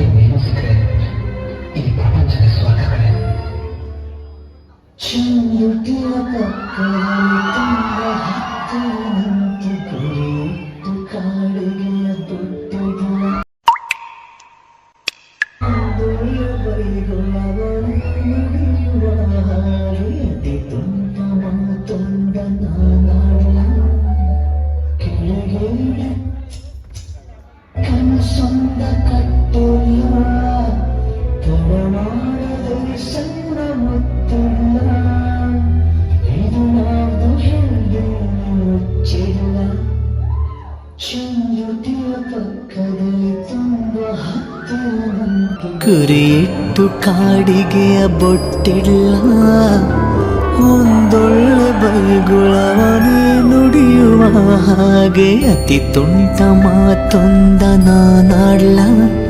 almeno si crede il ప్రపంచ విశ్వాస క్రియ చిన్న యుటిలో சொந்த கட்டொழிவார் தொடரானதொரு சங்க முத்துள்ளார் இதுவாவது ಹೇಳಿರುವುದಿಲ್ಲ ಶುಂಯುತಿಯ ಪಕ್ಕದಲ್ಲಿ ತುಂಬ ಹತ್ತಿರವಂತೆ ಕುರಿಯಿಟ್ಟು ಕಾಡಿಗೆಯ ಬೊಟ್ಟಿಲ್ಲ ಒಂದೊಳ್ಳೆ ಬೈಗುಳವನೇ ಹಾಗೆ ಅತಿ ತುಂಟ ಮಾತೊಂದ ನಾನಾಡ್ಲ